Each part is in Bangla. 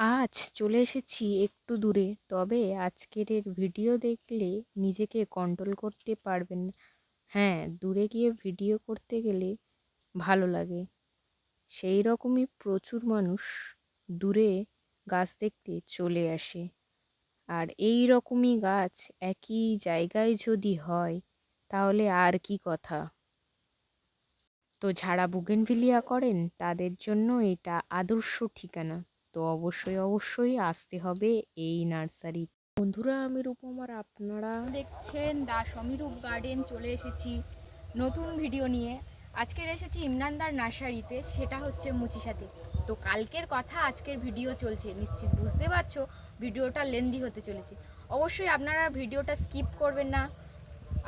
আজ চলে এসেছি একটু দূরে। তবে আজকের এর ভিডিও দেখলে নিজেকে কন্ট্রোল করতে পারবেন। হ্যাঁ দূরে গিয়ে ভিডিও করতে গেলে ভালো লাগে। সেই রকমই প্রচুর মানুষ দূরে গাছ দেখতে চলে আসে। আর এই রকমই গাছ একই জায়গায় যদি হয়, তাহলে আর কি কথা? তো যারা বুগেনভিলিয়া করেন, তাদের জন্য এটা আদর্শ ঠিকানা। তো অবশ্যই অবশ্যই আসতে হবে এই নার্সারি। বন্ধুরা, আমি রূপমার আপনারা দেখছেন দা সমীরূপ গার্ডেন চলে এসেছি নতুন ভিডিও নিয়ে। আজকের এসেছি ইমরানদার নার্সারিতে, সেটা হচ্ছে মুচিসাতে তো কালকের কথা আজকের ভিডিও চলছে, নিশ্চিত বুঝতে পারছ ভিডিওটা লেন্দি হতে চলেছে। অবশ্যই আপনারা ভিডিওটা স্কিপ করবেন না।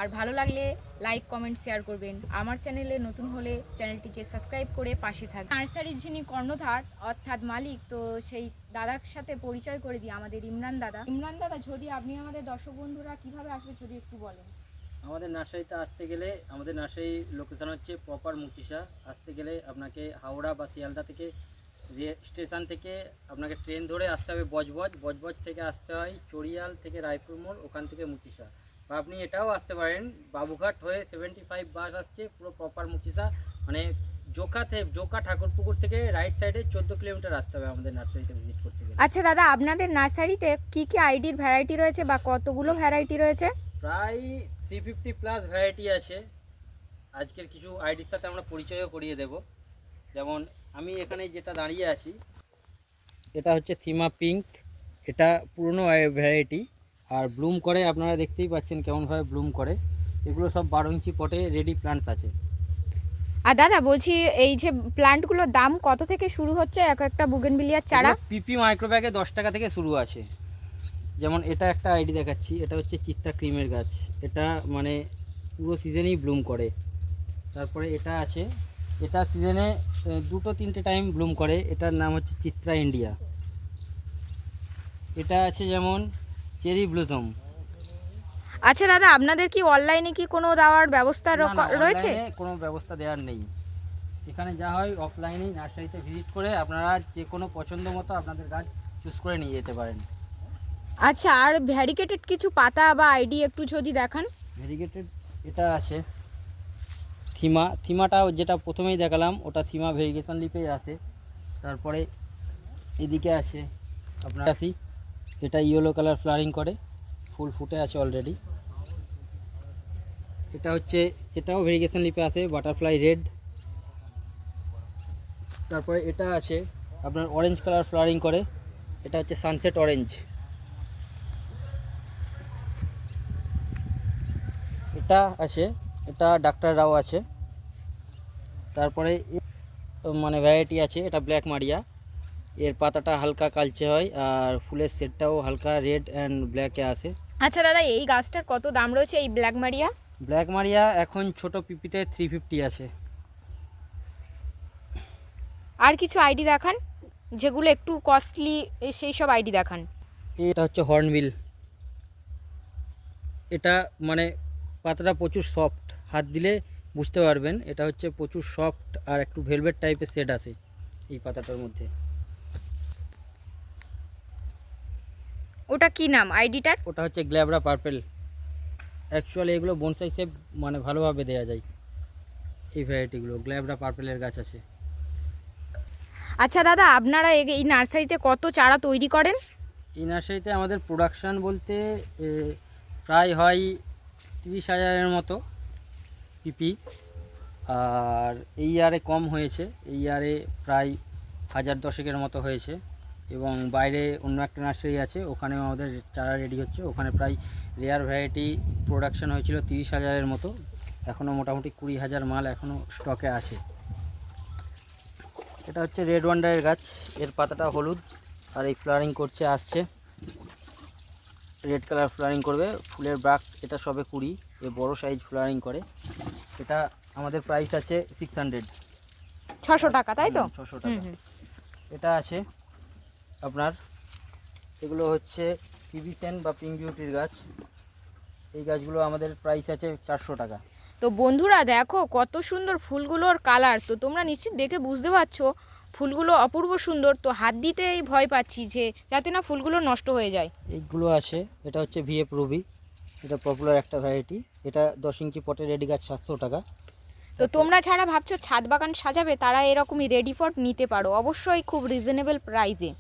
আর ভালো লাগলে লাইক কমেন্ট শেয়ার করবেন। আমার চ্যানেলে নতুন হলে চ্যানেলটিকে সাবস্ক্রাইব করে পাশে থাকবেন নার্সারির যিনি কর্ণধার, অর্থাৎ মালিক, তো সেই দাদার সাথে পরিচয় করে দিই, আমাদের ইমরান দাদা। ইমরান দাদা, যদি আপনি আমাদের দর্শক বন্ধুরা কীভাবে আসবে, যদি একটু বলেন। আমাদের নার্সারিতে আসতে গেলে আমাদের নার্সারি লোকেশন হচ্ছে প্রপার মুচিসা আসতে গেলে আপনাকে হাওড়া বা শিয়ালদা থেকে স্টেশন থেকে আপনাকে ট্রেন ধরে আসতে হবে বজবজ। বজবজ থেকে আসতে হয় চড়িয়াল থেকে রায়পুর মোড়, ওখান থেকে মুচিসা বা আপনি এটাও আসতে পারেন। বাবুঘাট হয়ে সেভেন্টি ফাইভ বাস আসছে পুরো প্রপার মুচিসা। মানে জোকা থেকে জোকা ঠাকুরপুকুর থেকে রাইট সাইডে চোদ্দ কিলোমিটার আসতে হবে আমাদের নার্সারিতে ভিজিট করতে গেলে। আচ্ছা দাদা আপনাদের নার্সারিতে কি কি আইডির ভ্যারাইটি রয়েছে বা কতগুলো ভ্যারাইটি রয়েছে? প্রায় থ্রি ফিফটি প্লাস ভ্যারাইটি আছে। আজকের কিছু আইডির সাথে আমরা পরিচয়ও করিয়ে দেব। যেমন আমি এখানে যেটা দাঁড়িয়ে আছি এটা হচ্ছে থিমা পিঙ্ক। এটা পুরনো ভ্যারাইটি আর ব্লুম করে আপনারা দেখতেই পাচ্ছেন কেমনভাবে ব্লুম করে। এগুলো সব বারো ইঞ্চি পটে রেডি প্লান্টস আছে। আর দাদা বলছি এই যে প্লান্টগুলোর দাম কত থেকে শুরু হচ্ছে? এক একটা বুগেনবিলিয়ার চারা? পিপি মাইক্রোব্যাগে দশ টাকা থেকে শুরু আছে। যেমন এটা একটা আইডি দেখাচ্ছি এটা হচ্ছে চিত্তা ক্রিমের গাছ। এটা মানে পুরো সিজনেই ব্লুম করে। তারপরে এটা আছে এটা সিজনে দুটো তিনটে টাইম ব্লুম করে। এটার নাম হচ্ছে চিত্রা ইন্ডিয়া। এটা আছে যেমন চেরি ব্লুজম আচ্ছা দাদা আপনাদের কি অনলাইনে কি কোনো দেওয়ার ব্যবস্থা রয়েছে? কোনো ব্যবস্থা দেওয়ার নেই। এখানে যা হয় অফলাইনেই নার্সারিতে ভিজিট করে আপনারা যে কোনো পছন্দ মতো আপনাদের গাছ চুজ করে নিয়ে যেতে পারেন। আচ্ছা আর ভ্যারিকেটেড কিছু পাতা বা আইডি একটু যদি দেখান। ভেরিগেটেড এটা আছে। থিমা থিমাটাও যেটা প্রথমেই দেখালাম ওটা থিমা ভেরিগেশন লিপেই আসে তারপরে এদিকে আসে আপনার আসি এটা ইয়েলো কালার ফ্লারিং করে, ফুল ফুটে আছে অলরেডি এটা হচ্ছে, এটাও ভেরিগেশন লিপে আছে বাটারফ্লাই রেড তারপরে এটা আছে আপনার অরেঞ্জ কালার ফ্লারিং করে, এটা হচ্ছে সানসেট অরেঞ্জ এটা আছে, এটা ডাক্তার রাও আছে। তারপরে মানে ভ্যারাইটি আছে, এটা ব্ল্যাক মারিয়া। এর পাতাটা হালকা কালচে হয় আর ফুলের সেটটাও হালকা রেড অ্যান্ড ব্ল্যাকে আসে আচ্ছা দাদা এই গাছটার কত দাম রয়েছে এই ব্ল্যাক মারিয়া ব্ল্যাক মারিয়া এখন ছোট পিপিতে থ্রি ফিফটি আছে। আর কিছু আইডি দেখান যেগুলো একটু কস্টলি সেই সব আইডি দেখান। এটা হচ্ছে হর্নবিল। এটা মানে পাতাটা প্রচুর সফট হাত দিলে বুঝতে পারবেন এটা হচ্ছে প্রচুর সফট আর একটু ভেলভেট টাইপের শেড আছে এই পাতাটার মধ্যে। ওটা কি নাম? আইডিটার? ওটা হচ্ছে গ্ল্যাবরা পার্পেল। অ্যাকচুয়ালি এগুলো বনসাই শেপ মানে ভালোভাবে দেওয়া যায়। এই ভ্যারাইটিগুলো গ্ল্যাবরা পার্পেলের গাছ আছে। আচ্ছা দাদা আপনারা এই নার্সারিতে কত চারা তৈরি করেন? এই নার্সারিতে আমাদের প্রোডাকশান বলতে প্রায় হয় তিরিশ হাজারের মতো পিপি আর এই ইয়ারে কম হয়েছে এই ইয়ারে প্রায় হাজার দশেকের মতো হয়েছে। এবং বাইরে অন্য একটা নার্সারি আছে ওখানেও আমাদের চারা রেডি হচ্ছে। ওখানে প্রায় রেয়ার ভ্যারাইটি প্রোডাকশান হয়েছিল তিরিশ হাজারের মতো। এখনও মোটামুটি কুড়ি হাজার মাল এখনও স্টকে আছে। এটা হচ্ছে রেড ওয়ান্ডারের গাছ। এর পাতাটা হলুদ আর এই ফ্লারিং করছে আসছে। রেড কালার ফ্লারিং করবে। ফুলের ব্রাক এটা সবে কুড়ি এ বড় সাইজ ফ্লারিং করে। এটা আমাদের প্রাইস আছে সিক্স হান্ড্রেড ছশো টাকা তাই তো? ছশো টাকা। এটা আছে আপনার। এগুলো হচ্ছে টিভিসেন বা পিঙ্ক বিউটির গাছ। এই গাছগুলো আমাদের প্রাইস আছে চারশো টাকা। তো বন্ধুরা দেখো কত সুন্দর ফুলগুলোর কালার তো তোমরা নিশ্চিত দেখে বুঝতে পারছ ফুলগুলো অপূর্ব সুন্দর। তো হাত দিতেই ভয় পাচ্ছি যে যাতে না ফুলগুলো নষ্ট হয়ে যায়। এইগুলো আছে এটা হচ্ছে ভিএফ রুবি এটা পপুলার একটা ভ্যারাইটি এটা দশ ইঞ্চি পটে রেডি গাছ সাতশো টাকা। তো তোমরা যারা ভাবছ ছাদ বাগান সাজাবে তারা এরকমই রেডি ফট নিতে পারো। অবশ্যই খুব রিজনেবল প্রাইসে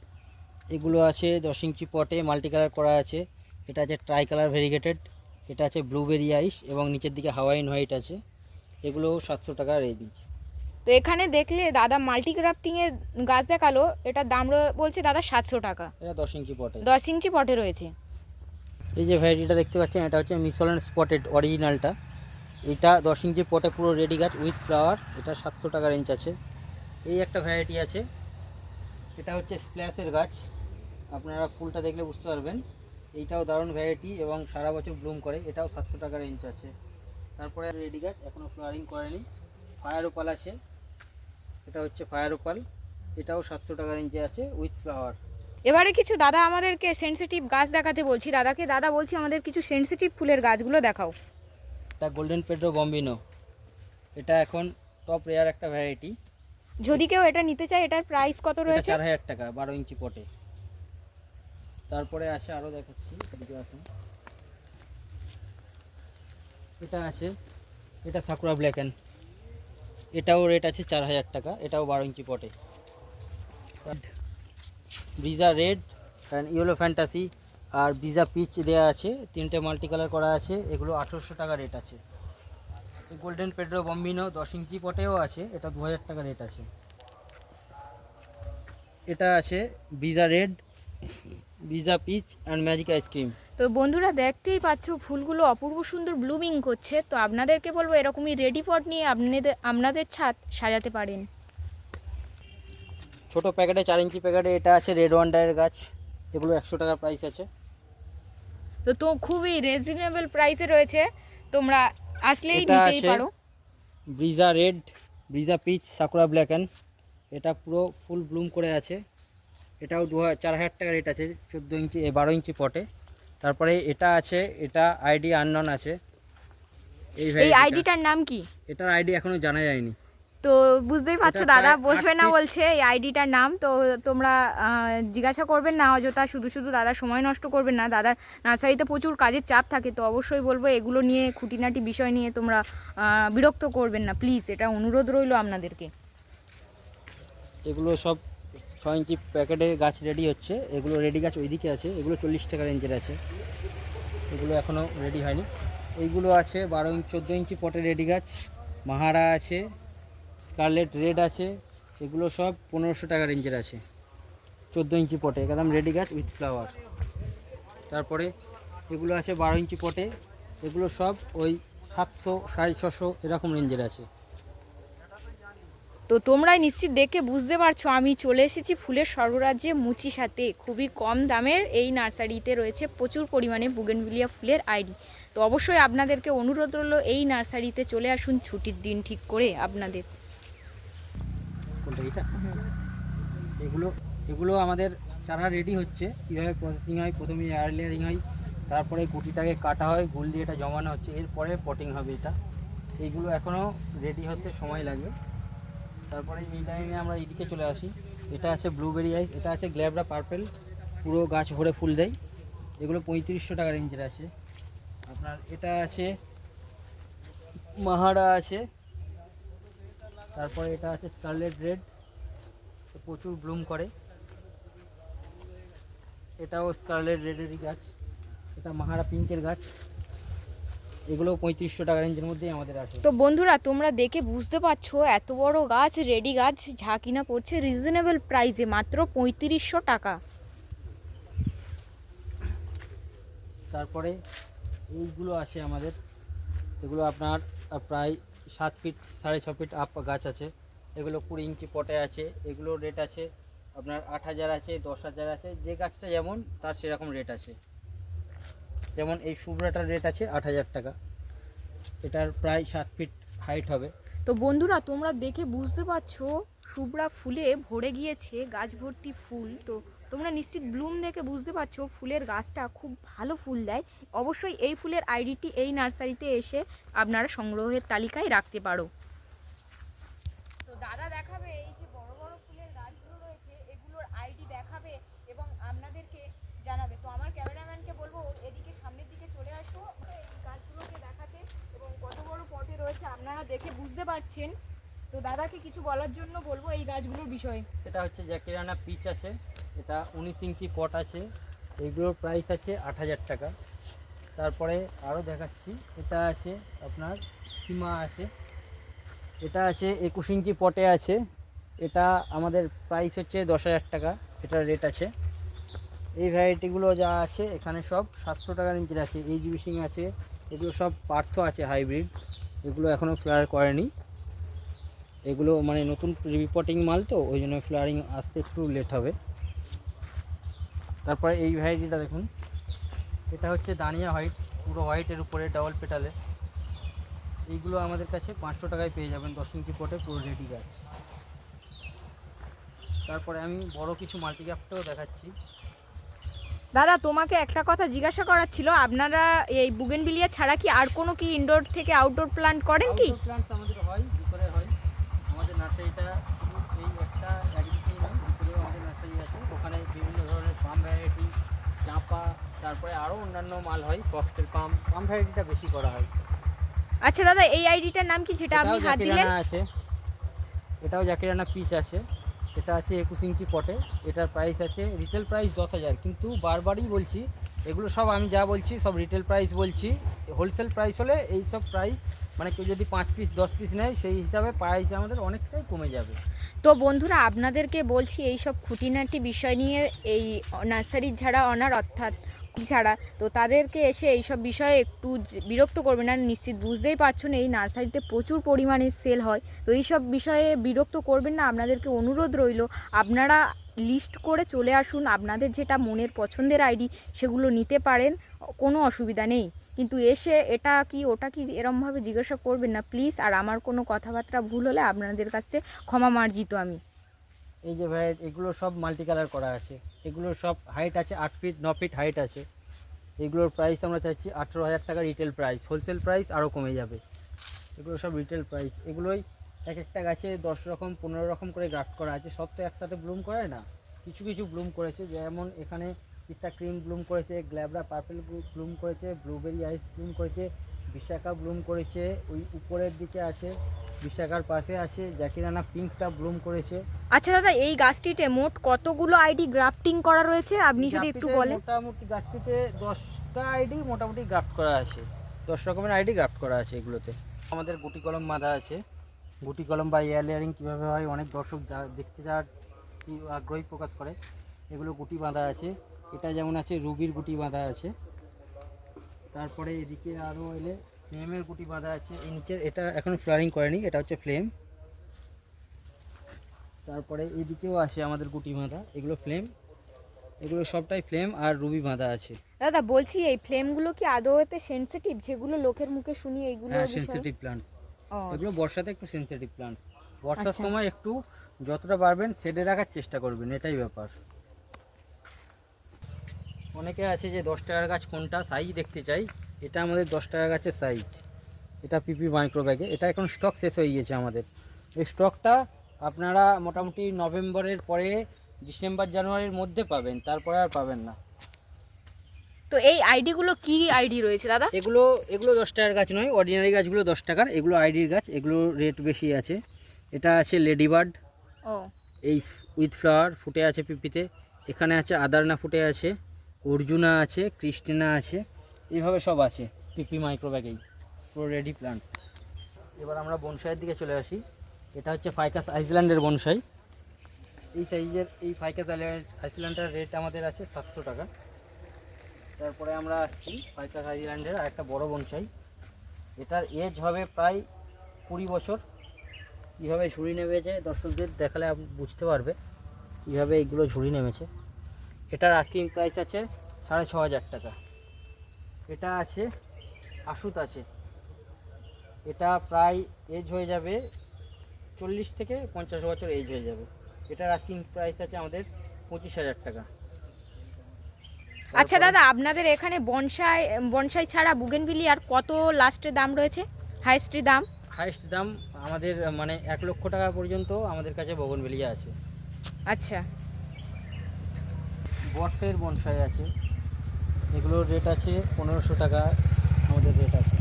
এগুলো আছে দশ ইঞ্চি পটে মাল্টি কালার করা আছে। এটা আছে ট্রাই কালার ভেরিগেটেড এটা আছে ব্লুবেরি আইস এবং নিচের দিকে হাওয়াইন হোয়াইট আছে। এগুলো সাতশো টাকা রেঞ্জ তো এখানে দেখলে দাদা মাল্টি ক্রাফটিংয়ের গাছ দেখাল এটার দাম বলছে দাদা সাতশো টাকা। এটা দশ ইঞ্চি পটে। দশ ইঞ্চি পটে রয়েছে। এই যে ভ্যারাইটিটা দেখতে পাচ্ছেন এটা হচ্ছে মিসলেন স্পটেড অরিজিনালটা এটা দশ ইঞ্চি পটে পুরো রেডি গাছ উইথ ফ্লাওয়ার এটা সাতশো টাকা রেঞ্জ আছে। এই একটা ভ্যারাইটি আছে। এটা হচ্ছে স্প্ল্যাশের গাছ। আপনারা ফুলটা দেখলে বুঝতে পারবেন। এইটাও দারুণ ভ্যারাইটি এবং সারা বছর ব্লুম করে। এটাও সাতশো টাকা রেঞ্জ আছে। তারপরে রেডি গাছ এখনও ফ্লাওয়ারিং করেনি। ফায়ার ওপাল আছে। এটা হচ্ছে ফায়ার ওপাল এটাও সাতশো টাকা রেঞ্জে আছে উইথ ফ্লাওয়ার এবারে কিছু দাদা আমাদেরকে সেনসিটিভ গাছ দেখাতে বলছি। দাদাকে দাদা বলছি আমাদের কিছু সেনসিটিভ ফুলের গাছগুলো দেখাও। এটা গোল্ডেন পেড্রো বম্বিনো এটা এখন টপ রেয়ার একটা ভ্যারাইটি যদি কেউ এটা নিতে চায় এটার প্রাইস কত রয়েছে? চার হাজার টাকা বারো ইঞ্চি পটে তারপরে আছে আরও দেখাচ্ছি, এদিকে এটা আছে, এটা সাকুরা ব্ল্যাক অ্যান্ড, এটাও রেট আছে চার হাজার টাকা, এটাও বারো ইঞ্চি পটে। ব্রিজা রেড অ্যান্ড ইয়েলো ফ্যান্টাসি আর ব্রিজা পিচ দেওয়া আছে, তিনটে মাল্টি কালার করা আছে, এগুলো আঠেরোশো টাকা রেট আছে। গোল্ডেন পেড্রো বম্বিনো দশ ইঞ্চি পটেও আছে, এটা দু হাজার টাকা রেট আছে। এটা আছে বিজা red বিজা peach and magic ice cream তো বন্ধুরা দেখতেই পাচ্ছ ফুলগুলো অপূর্ব সুন্দর ব্লুমিং করছে। তো আপনাদেরকে বলব এরকমই রেডি পট নিয়ে আপনাদের আপনাদের ছাদ সাজাতে পারেন। ছোট প্যাকেটে চার ইঞ্চি প্যাকেটে এটা আছে রেড ওয়ান্ডারের গাছ। এগুলো একশো টাকা প্রাইস আছে। তো তো খুবই রিজনেবল প্রাইসে রয়েছে। তোমরা আসলেই নিতেই পারো। ব্রিজা রেড ব্রিজা পিচ সাকুরা ব্ল্যাক অ্যান্ড এটা পুরো ফুল ব্লুম করে আছে। এটাও দু হাজার চার হাজার টাকা রেট আছে চোদ্দ ইঞ্চি এ, বারো ইঞ্চি পটে। তারপরে এটা আছে এটা আইডি আননন আছে। এই এই আইডিটার নাম কি? এটার আইডি এখনও জানা যায়নি। তো বুঝতেই পারছ দাদা বসবে না বলছে এই আইডিটার নাম তো তোমরা জিজ্ঞাসা করবেন না অযথা শুধু শুধু দাদা সময় নষ্ট করবেন না। দাদার নার্সারিতে প্রচুর কাজের চাপ থাকে তো অবশ্যই বলব এগুলো নিয়ে খুঁটিনাটি বিষয় নিয়ে তোমরা বিরক্ত করবেন না। প্লিজ এটা অনুরোধ রইল আপনাদেরকে। এগুলো সব ছ ইঞ্চি প্যাকেটে গাছ রেডি হচ্ছে। এগুলো রেডি গাছ ওইদিকে আছে। এগুলো চল্লিশ টাকা রেঞ্জের আছে। এগুলো এখনও রেডি হয়নি। এইগুলো আছে বারো ইঞ্চ চোদ্দ ইঞ্চি পটে রেডি গাছ। মাহারা আছে স্কারলেট রেড আছে, এগুলো সব পনেরোশো টাকা রেঞ্জের আছে। চোদ্দ ইঞ্চি পটে একদম রেডি গাছ উইথ ফ্লাওয়ার তারপরে এগুলো আছে বারো ইঞ্চি পটে এগুলো সব ওই সাতশো, সাড়ে ছশো এরকম রেঞ্জের আছে। তো তোমরাই নিশ্চিত দেখে বুঝতে পারছ আমি চলে এসেছি ফুলের সর্বরাজ্যে মুচি সাথে। খুবই কম দামের এই নার্সারিতে রয়েছে প্রচুর পরিমাণে বুগেনভিলিয়া ফুলের আইডি তো অবশ্যই আপনাদেরকে অনুরোধ রইল এই নার্সারিতে চলে আসুন ছুটির দিন ঠিক করে আপনাদের। এগুলো এগুলো আমাদের চারা রেডি হচ্ছে। কীভাবে প্রসেসিং হয়? প্রথমে এয়ার লেয়ারিং হয় তারপরে গুটিটাকে কাটা হয় গুল দিয়ে এটা জমানো হচ্ছে এরপরে পটিং হবে এটা। এইগুলো এখনও রেডি হতে সময় লাগবে। তারপরে এই লাইনে আমরা এইদিকে চলে আসি। এটা আছে ব্লুবেরি আইস এটা আছে গ্ল্যাবরা পার্পেল পুরো গাছ ভরে ফুল দেয়। এগুলো পঁয়ত্রিশশো টাকা রেঞ্জের আছে। আপনার এটা আছে, মাহারা আছে। তারপরে এটা আছে স্কারলেট রেড প্রচুর ব্লুম করে। এটাও স্কারলেট রেডেরই গাছ। এটা মাহারা পিঙ্কের গাছ। এগুলো পঁয়ত্রিশশো টাকা রেঞ্জের মধ্যেই আমাদের আছে। তো বন্ধুরা তোমরা দেখে বুঝতে পারছ এত বড় গাছ রেডি গাছ যা কিনা পড়ছে রিজনেবল প্রাইসে মাত্র পঁয়ত্রিশশো টাকা। তারপরে এইগুলো আছে আমাদের। এগুলো আপনার প্রায় সাত ফিট সাড়ে ছ ফিট আপ গাছ আছে। এগুলো কুড়ি ইঞ্চি পটে আছে। এগুলো রেট আছে আপনার আট হাজার আছে দশ হাজার আছে। যে গাছটা যেমন তার সেরকম রেট আছে। যেমন এই শুভ্রাটার রেট আছে আট হাজার টাকা। এটার প্রায় সাত ফিট হাইট হবে। তো বন্ধুরা, তোমরা দেখে বুঝতে পারছ, শুভ্রা ফুলে ভরে গিয়েছে, গাছ ভর্তি ফুল। তো তোমরা নিশ্চিত ব্লুম দেখে বুঝতে পারছ, ফুলের গাছটা খুব ভালো ফুল দেয়। অবশ্যই এই ফুলের আইডিটি এই নার্সারিতে এসে আপনারা সংগ্রহের তালিকায় রাখতে পারো। তো দাদা দেখাবে এই যে বড় বড় ফুলের গাছ দেখে বুঝতে পারছেন। তো দাদাকে কিছু বলার জন্য বলব এই গাছগুলোর বিষয়ে। এটা হচ্ছে জ্যাকেরানা পিচ আছে, এটা উনিশ ইঞ্চি পট আছে, এইগুলোর প্রাইস আছে আট হাজার টাকা। তারপরে আরও দেখাচ্ছি, এটা আছে আপনার সীমা আছে, এটা আছে একুশ ইঞ্চি পটে আছে, এটা আমাদের প্রাইস হচ্ছে দশ হাজার টাকা এটার রেট আছে। এই ভ্যারাইটিগুলো যা আছে, এখানে সব সাতশো টাকার ইঞ্চির আছে, এই জিবিসিং আছে, এগুলো সব পার্থ আছে হাইব্রিড এগুলো এখনও ফ্লার করেনি। এগুলো মানে নতুন রিপোর্টিং মাল তো ওই জন্য ফ্লারিং আসতে একটু লেট হবে। তারপরে এই ভ্যারাইটিটা দেখুন। এটা হচ্ছে দানিয়া হোয়াইট পুরো হোয়াইটের উপরে ডাবল পেটালে এইগুলো আমাদের কাছে পাঁচশো টাকায় পেয়ে যাবেন দশ ইঞ্চি পটে পুরো রেডি গাছ তারপরে আমি বড় কিছু মাল্টিক্যাপটাও দেখাচ্ছি। দাদা তোমাকে একটা কথা জিজ্ঞাসা করার ছিল আপনারা এই বুগেনবিলিয়া ছাড়া কি আর কোনো কি ইনডোর থেকে আউটডোর প্ল্যান্ট করেন কি? প্লান্টস আমাদের হয় হয়। আমাদের নার্সারিটা শুধু এই একটা একদিকেই নয় ভিতরেও আমাদের নার্সারি আছে। ওখানে বিভিন্ন ধরনের পাম ভ্যারাইটি চাঁপা তারপরে আরও অন্যান্য মাল হয় ককটেল পাম। পাম ভ্যারাইটিটা বেশি করা হয়। আচ্ছা দাদা এই আইডিটার নাম কি যেটা আপনি হাত দিলেন? আছে। এটাও জাকিরানা পিচ আছে। এটা আছে একুশ ইঞ্চি পটে এটার প্রাইস আছে রিটেল প্রাইস দশ হাজার। কিন্তু বারবারই বলছি এগুলো সব আমি যা বলছি সব রিটেল প্রাইস বলছি। হোলসেল প্রাইস হলে এই সব প্রাইস মানে কেউ যদি পাঁচ পিস দশ পিস নেয়, সেই হিসাবে প্রাইস আমাদের অনেকটাই কমে যাবে। তো বন্ধুরা, আপনাদেরকে বলছি, এই সব খুঁটিনাটি বিষয় নিয়ে এই নার্সারির ছাড়া অনার অর্থাৎ ছাড়া তো তাদেরকে এসে এই সব বিষয়ে একটু বিরক্ত করবেন না, নিশ্চিত বুঝতেই পারছেন এই নার্সারিতে প্রচুর পরিমাণে সেল হয়। তো এই সব বিষয়ে বিরক্ত করবেন না, আপনাদেরকে অনুরোধ রইল, আপনারা লিস্ট করে চলে আসুন, আপনাদের যেটা মনের পছন্দের আইডি সেগুলো নিতে পারেন, কোনো অসুবিধা নেই। কিন্তু এসে এটা কি, ওটা কি এরমভাবে জিজ্ঞাসা করবেন না প্লিজ আর আমার কোনো কথাবার্তা ভুল হলে আপনাদের কাছ থেকে ক্ষমা মার্জিত আমি। এই যে ভাই, এগুলো সব মাল্টি কালার করা আছে। এগুলোর সব হাইট আছে আট ফিট ন ফিট হাইট আছে। এগুলোর প্রাইস আমরা চাইছি আঠেরো হাজার টাকা রিটেল প্রাইস হোলসেল প্রাইস আরও কমে যাবে। এগুলো সব রিটেল প্রাইস এগুলোই এক একটা গাছে দশ রকম, পনেরো রকম করে গ্রাফট করা আছে। সব তো একসাথে ব্লুম করে না। কিছু কিছু ব্লুম করেছে। যেমন এখানে পিস্তা ক্রিম ব্লুম করেছে গ্ল্যাবরা পার্পেল ব্লুম করেছে ব্লুবেরি আইস ব্লুম করেছে বিশাখা ব্লুম করেছে ওই উপরের দিকে আছে বিশাখার পাশে আছে জাকিরানা পিঙ্কটা ব্লুম করেছে। আচ্ছা দাদা এই গাছটিতে মোট কতগুলো আইডি গ্রাফটিং করা রয়েছে? আপনি যদি একটু বলেন। মোটামুটি গাছটিতে দশটা আইডি মোটামুটি গ্রাফট করা আছে। দশ রকমের আইডি গ্রাফট করা আছে এগুলোতে। আমাদের গুটি কলম বাঁধা আছে। গুটি কলম বা এয়ার লেয়ারিং কীভাবে হয় অনেক দর্শক যা দেখতে যাওয়ার কি আগ্রহী প্রকাশ করে। এগুলো গুটি বাঁধা আছে। এটা যেমন আছে রুবির গুটি বাঁধা আছে। তারপরে এদিকে আরও এলে ফ্লেমের গুটি বাঁধা আছে। এই নিচের এটা এখন ফ্লারিং করেনি এটা হচ্ছে ফ্লেম। তারপরে এদিকেও আসে আমাদের গুটি বাঁধা এগুলো ফ্লেম। এগুলো সবটাই ফ্লেম আর রুবি বাঁধা আছে। দাদা বলছি এই ফ্লেমগুলো কি আদৌ এতে সেনসিটিভ যেগুলো লোকের মুখে শুনি এইগুলো হ্যাঁ সেনসিটিভ প্লান্টস এগুলো বর্ষাতে একটু সেনসিটিভ প্লান্টস বর্ষার আচ্ছা। সময় একটু যতটা পারবেন শেডে রাখার চেষ্টা করবেন এটাই ব্যাপার। অনেকে আছে যে দশ টাকার গাছ কোনটা সাইজ দেখতে চাই এটা আমাদের দশ টাকা গাছের সাইজ এটা পিপি মাইক্রো ব্যাগে এটা এখন স্টক শেষ হয়ে গিয়েছে আমাদের। এই স্টকটা আপনারা মোটামুটি নভেম্বরের পরে ডিসেম্বর জানুয়ারির মধ্যে পাবেন তারপরে আর পাবেন না। তো এই আইডিগুলো কি আইডি রয়েছে দাদা? এগুলো এগুলো দশ টাকার গাছ নয় অর্ডিনারি গাছগুলো দশ টাকার। এগুলো আইডির গাছ এগুলো রেট বেশি আছে। এটা আছে লেডিবার্ড ও। এই উইথ ফ্লাওয়ার ফুটে আছে পিপিতে এখানে আছে আদারনা ফুটে আছে। অর্জুনা আছে, ক্রিস্টিনা আছে, এইভাবে সব আছে পিপি মাইক্রো ব্যাগেই পুরো রেডি প্লান্ট এবার আমরা বনসাইয়ের দিকে চলে আসি। এটা হচ্ছে ফাইকাস আইসল্যান্ডের বনসাই। এই সাইজের, এই ফাইকাস আইসল্যান্ডের রেট আমাদের আছে সাতশো টাকা। তারপরে আমরা আসছি ফাইকাস আইল্যান্ডের আর একটা বড় বনসাই। এটার এজ হবে প্রায় কুড়ি বছর। কীভাবে ঝুড়ি নেমেছে দর্শকদের দেখালে বুঝতে পারবে। কীভাবে এইগুলো ঝুড়ি নেমেছে। এটার আস্কিং প্রাইস আছে সাড়ে ছ হাজার টাকা। এটা আছে আশুত আছে। এটা প্রায় এজ হয়ে যাবে চল্লিশ থেকে পঞ্চাশ বছর এজ হয়ে যাবে। এটার আস্কিং প্রাইস আছে আমাদের পঁচিশ হাজার টাকা। আচ্ছা দাদা আপনাদের এখানে বনসাই বনসাই ছাড়া বুগেনভিলি আর কত লাস্টের দাম রয়েছে? হাইস্টের দাম? হাইস্ট দাম আমাদের মানে এক লক্ষ টাকা পর্যন্ত আমাদের কাছে বগনবেলিয়া আছে। আচ্ছা। বটের বনসাই আছে। এগুলোর রেট আছে পনেরোশো টাকা আমাদের রেট আছে।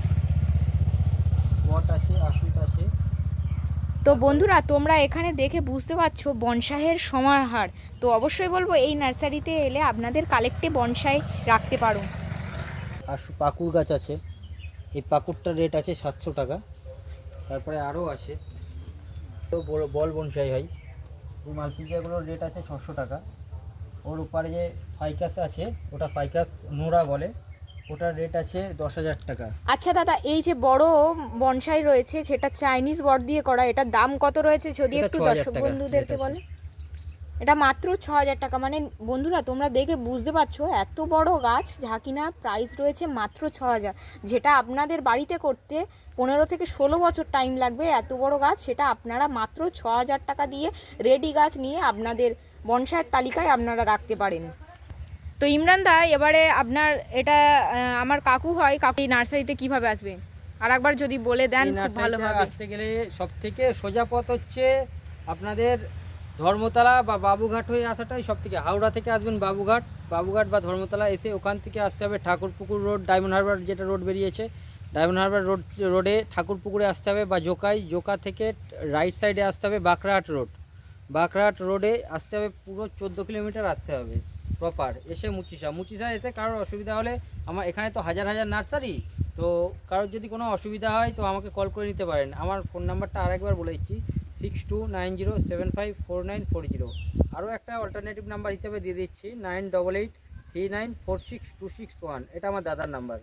বট আছে আশুত আছে। তো বন্ধুরা তোমরা এখানে দেখে বুঝতে পারছ বনসাহের সমাহার। তো অবশ্যই বলব এই নার্সারিতে এলে আপনাদের কালেক্টে বনসাই রাখতে পারো। আর পাকুর গাছ আছে। এই পাকুরটার রেট আছে সাতশো টাকা। তারপরে আরও আছে। তো বড় বল বনসাই হয় এই মালপিজিয়াগুলোর রেট আছে ছশো টাকা। ওর উপরে যে ফাইকাস আছে ওটা ফাইকাস নোরা বলে। ওটার রেট আছে দশ হাজার টাকা। আচ্ছা দাদা এই যে বড় বনসাই রয়েছে সেটা চাইনিজ বট দিয়ে করা এটার দাম কত রয়েছে? যদি একটু 6000 দর্শক বন্ধুদেরকে। বলে। এটা মাত্র ছ হাজার টাকা। মানে বন্ধুরা তোমরা দেখে বুঝতে পারছ এত বড় গাছ যা কিনা প্রাইস রয়েছে মাত্র ছ হাজার। যেটা আপনাদের বাড়িতে করতে পনেরো থেকে ষোলো বছর টাইম লাগবে এত বড় গাছ সেটা আপনারা মাত্র ছ হাজার টাকা দিয়ে রেডি গাছ নিয়ে আপনাদের বনসাইয়ের তালিকায় আপনারা রাখতে পারেন। তো ইমরান দা এবারে আপনার এটা আমার কাকু হয় কাকু এই নার্সারিতে কীভাবে আসবে? আর একবার যদি বলে দেন ভালো হবে। আসতে গেলে সব থেকে সোজা পথ হচ্ছে আপনাদের ধর্মতলা বা বাবুঘাট হয়ে আসাটাই সব থেকে হাওড়া থেকে আসবেন বাবুঘাট। বাবুঘাট বা ধর্মতলা এসে ওখান থেকে আসতে হবে ঠাকুরপুকুর রোড ডায়মন্ড হারবার যেটা রোড বেরিয়েছে। ডায়মন্ড হারবার রোড রোডে ঠাকুরপুকুরে আসতে হবে বা জোকাই জোকা থেকে রাইট সাইডে আসতে হবে বাঁকড়াহাট রোড। বাঁকড়াহাট রোডে আসতে হবে পুরো চোদ্দ কিলোমিটার আসতে হবে। প্রপার এসে মুচিসা। মুচিসা এসে কারোর অসুবিধা হলে আমার এখানে তো হাজার হাজার নার্সারি। তো কারোর যদি কোনো অসুবিধা হয় তো আমাকে কল করে নিতে পারেন। আমার ফোন নাম্বারটা আরেকবার বলে দিচ্ছি six two nine zero seven five four nine four zero আরও একটা অল্টারনেটিভ নাম্বার হিসেবে দিয়ে দিচ্ছি nine double eight three nine four six two six one এটা আমার দাদার নাম্বার